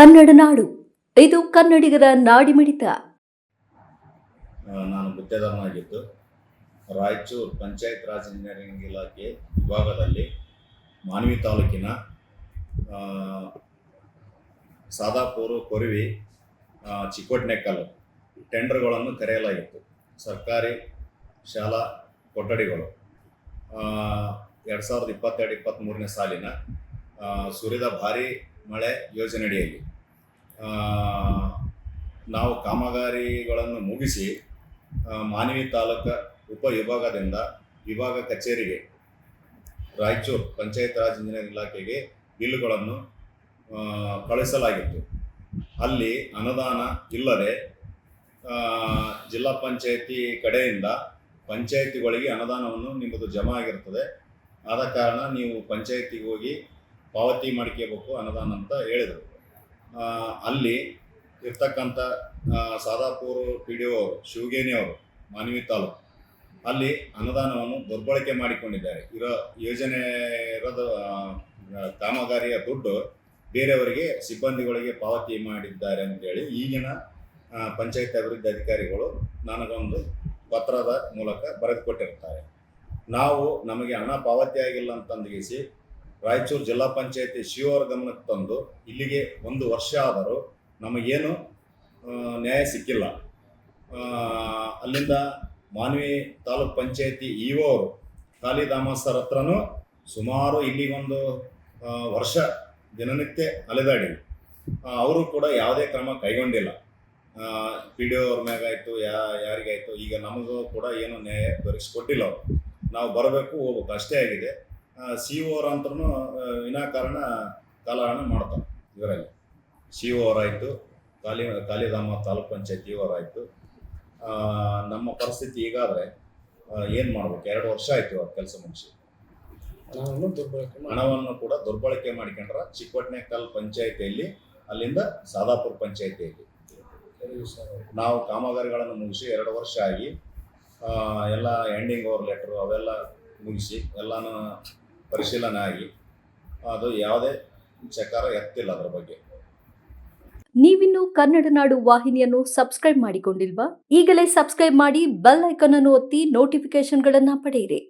ಕನ್ನಡ ನಾಡು. ಇದು ಕನ್ನಡಿಗರ ನಾಡಿಮಿಡಿತ. ಮಿಡಿತ ನಾನು ಗುತ್ತೇದಾರನಾಗಿದ್ದು ರಾಯಚೂರು ಪಂಚಾಯತ್ ರಾಜ್ ಇಂಜಿನಿಯರಿಂಗ್ ಇಲಾಖೆ ವಿಭಾಗದಲ್ಲಿ ಮಾನ್ವಿ ತಾಲೂಕಿನ ಸಾದಾಪುರ ಕೊರಿವಿ ಆ, ಚಿಕ್ಕೋಟ್ನೆಕ್ಕಲ್ ಟೆಂಡರ್ಗಳನ್ನು ಕರೆಯಲಾಗಿತ್ತು. ಸರ್ಕಾರಿ ಶಾಲಾ ಕೊಠಡಿಗಳು. ಎರಡು ಸಾವಿರದ ಇಪ್ಪತ್ತೆರಡು ಇಪ್ಪತ್ತ್ಮೂರನೇ ಸಾಲಿನ ಸುರಿದ ಭಾರಿ ಮಳೆ ಯೋಜನೆಯಡಿಯಲ್ಲಿ. ನಾವು ಕಾಮಗಾರಿಗಳನ್ನು ಮುಗಿಸಿ ಮಾನವಿ ತಾಲೂಕು ಉಪವಿಭಾಗದಿಂದ ವಿಭಾಗ ಕಚೇರಿಗೆ, ರಾಯಚೂರು ಪಂಚಾಯತ್ ರಾಜ್ ಇಂಜಿನಿಯರಿಂಗ್ ಇಲಾಖೆಗೆ ಬಿಲ್ಗಳನ್ನು ಕಳಿಸಲಾಗಿತ್ತು. ಅಲ್ಲಿ ಅನುದಾನ ಇಲ್ಲದೆ ಜಿಲ್ಲಾ ಪಂಚಾಯತಿ ಕಡೆಯಿಂದ ಪಂಚಾಯತಿಗಳಿಗೆ ಅನುದಾನವನ್ನು ನಿಮ್ಮದು ಜಮಾ ಆಗಿರ್ತದೆ. ಆದ ಕಾರಣ ನೀವು ಪಂಚಾಯತಿಗೆ ಹೋಗಿ ಪಾವತಿ ಮಾಡ್ಕೋಬೇಕು ಅನುದಾನ ಅಂತ ಹೇಳಿದರು ಅಲ್ಲಿ ಇರ್ತಕ್ಕಂಥ ಸಾದಾಪುರ ಪಿ ಡಿ ಒ ಶಿವಗೇನಿ ಅವರು, ಮಾನವಿ ತಾಲೂಕು, ಅಲ್ಲಿ ಅನುದಾನವನ್ನು ದುರ್ಬಳಕೆ ಮಾಡಿಕೊಂಡಿದ್ದಾರೆ. ಇರೋ ಯೋಜನೆ ಇರೋದು ಕಾಮಗಾರಿಯ ದುಡ್ಡು ಬೇರೆಯವರಿಗೆ, ಸಿಬ್ಬಂದಿಗಳಿಗೆ ಪಾವತಿ ಮಾಡಿದ್ದಾರೆ ಅಂತೇಳಿ ಈಗಿನ ಪಂಚಾಯತ್ ಅಭಿವೃದ್ಧಿ ಅಧಿಕಾರಿಗಳು ನನಗೊಂದು ಪತ್ರದ ಮೂಲಕ ಬರೆದುಕೊಟ್ಟಿರ್ತಾರೆ. ನಾವು ನಮಗೆ ಹಣ ಪಾವತಿ ಆಗಿಲ್ಲ ಅಂತಂದಿಗಿಸಿ ರಾಯಚೂರು ಜಿಲ್ಲಾ ಪಂಚಾಯತಿ ಶಿವರ ಗಮನಕ್ಕೆ ತಂದು ಇಲ್ಲಿಗೆ ಒಂದು ವರ್ಷ ಆದರೂ ನಮಗೇನು ನ್ಯಾಯ ಸಿಕ್ಕಿಲ್ಲ. ಅಲ್ಲಿಂದ ಮಾನ್ವಿ ತಾಲೂಕ್ ಪಂಚಾಯತಿ ಇ ಅವರು ಖಾಲಿ ಸರ್ ಹತ್ರನೂ ಸುಮಾರು ಇಲ್ಲಿಗೊಂದು ವರ್ಷ ದಿನನಿತ್ಯ ಅಲೆದಾಡಿ. ಅವರು ಕೂಡ ಯಾವುದೇ ಕ್ರಮ ಕೈಗೊಂಡಿಲ್ಲ. ಪಿ ಡಿ ಅವ್ರ ಮ್ಯಾಗಾಯ್ತು ಯಾ, ಯಾರಿಗಾಯಿತು, ಈಗ ನಮಗೂ ಕೂಡ ಏನು ನ್ಯಾಯ ದೊರಕಿಸ್ಕೊಟ್ಟಿಲ್ಲ ಅವರು. ನಾವು ಬರಬೇಕು, ಹೋಗ್ಬೇಕು, ಅಷ್ಟೇ ಆಗಿದೆ. ಸಿ ಓರ್ ಅಂತೂ ವಿನಾಕಾರಣ ಕಾಲಹರಣ ಮಾಡ್ತಾರೆ ಇದರಲ್ಲಿ. ಸಿ ಓರ್ ಆಯಿತು ಕಾಲಿ ಕಾಲಿಧಾಮ ತಾಲೂಕ್ ಪಂಚಾಯತಿ ಅವರಾಯಿತು ನಮ್ಮ ಪರಿಸ್ಥಿತಿ ಈಗಾದರೆ ಏನು ಮಾಡ್ಬೇಕು? ಎರಡು ವರ್ಷ ಆಯ್ತು ಅವ್ರ ಕೆಲಸ ಮುಗಿಸಿ. ಹಣವನ್ನು ದುರ್ಬಳಕೆ ಮಾಡಿ. ಹಣವನ್ನು ಕೂಡ ದುರ್ಬಳಕೆ ಮಾಡಿಕೊಂಡ್ರ ಚಿಕ್ಕೋಟ್ನೆಕಲ್ ಪಂಚಾಯತಿಯಲ್ಲಿ ಅಲ್ಲಿಂದ ಸಾದಾಪುರ ಪಂಚಾಯತಿಯಲ್ಲಿ. ನಾವು ಕಾಮಗಾರಿಗಳನ್ನು ಮುಗಿಸಿ ಎರಡು ವರ್ಷ ಆಗಿ ಎಲ್ಲ ಎಂಡಿಂಗ್ ಓವರ್ ಲೆಟ್ರು ಅವೆಲ್ಲ ಮುಗಿಸಿ ಎಲ್ಲಾನು ಪರಿಶೀಲನೆ ಆಗಿ ಅದು ಯಾವುದೇ ಚಕಾರ ಎತ್ತಿಲ್ಲ ಅದರ ಬಗ್ಗೆ. ನೀವಿನ್ನು ಕನ್ನಡ ನಾಡು ವಾಹಿನಿಯನ್ನು ಸಬ್ಸ್ಕ್ರೈಬ್ ಮಾಡಿಕೊಂಡಿಲ್ವಾ? ಈಗಲೇ ಸಬ್ಸ್ಕ್ರೈಬ್ ಮಾಡಿ ಬೆಲ್ ಐಕಾನ್ ಅನ್ನು ಒತ್ತಿ ನೋಟಿಫಿಕೇಶನ್ಗಳನ್ನು ಪಡೆಯಿರಿ.